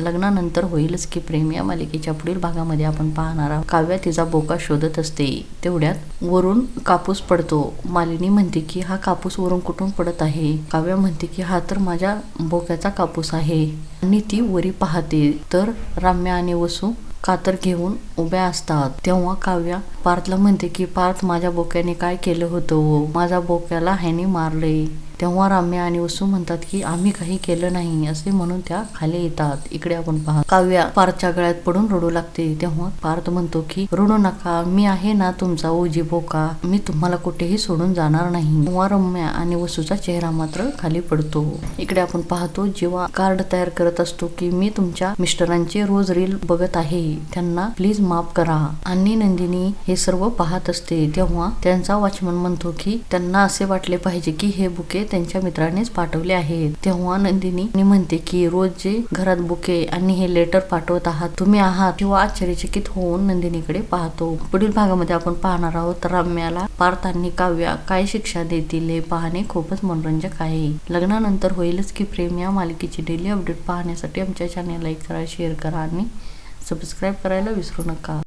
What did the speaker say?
लग्नानंतर होईलच की प्रेम. या मालिकेच्या पुढील भागामध्ये आपण पाहणार आहोत. काव्या तिचा बोका शोधत असते. तेवढ्यात वरून कापूस पडतो. मालिनी म्हणते की हा कापूस वरून कुठून पडत आहे? काव्या म्हणते की हा तर माझ्या बोक्याचा कापूस आहे. आणि ती वरी पाहते. तर राम्या आणि वसू कातर घेऊन उभ्या असतात. तेव्हा काव्या पार्थला म्हणते की पार्थ माझ्या बोक्याने काय केलं होतं हो? माझ्या बोक्याला ह्याने मारले. तेव्हा राम्या आणि वसू म्हणतात की आम्ही काही केलं नाही असे म्हणून त्या खाली येतात. इकडे आपण पहा. काव्या पार्थच्या गळ्यात पडून रडू लागते. तेव्हा पार्थ म्हणतो की रडू नका. मी आहे ना तुमचा ओजी बोका मी तुम्हाला कुठेही सोडून जाणार नाही. तेव्हा रम्या आणि वसूचा चेहरा मात्र खाली पडतो. इकडे आपण पाहतो जेव्हा कार्ड तयार करत असतो की मी तुमच्या मिस्टरांचे रोज रील बघत आहे. त्यांना प्लीज माफ करा. आणि नंदिनी हे सर्व पाहत असते. तेव्हा त्यांचा वॉचमन म्हणतो की त्यांना असे वाटले पाहिजे की हे बुके त्यांच्या मित्रानेच पाठवले आहेत. तेव्हा नंदिनी म्हणते की रोज जे घरात बुके आणि हे लेटर पाठवत आहात तुम्ही आहात किंवा आश्चर्यचकित होऊन नंदिनीकडे पाहतो. पुढील भागामध्ये आपण पाहणार आहोत रम्याला पार्थ आणि काव्या काय शिक्षा देतील हे पाहणे खूपच मनोरंजक आहे. लग्नानंतर होईलच की प्रेम या मालिकेची डेली अपडेट पाहण्यासाठी आमच्या चॅनेल लाईक करा शेअर करा आणि सबस्क्राईब करायला विसरू नका.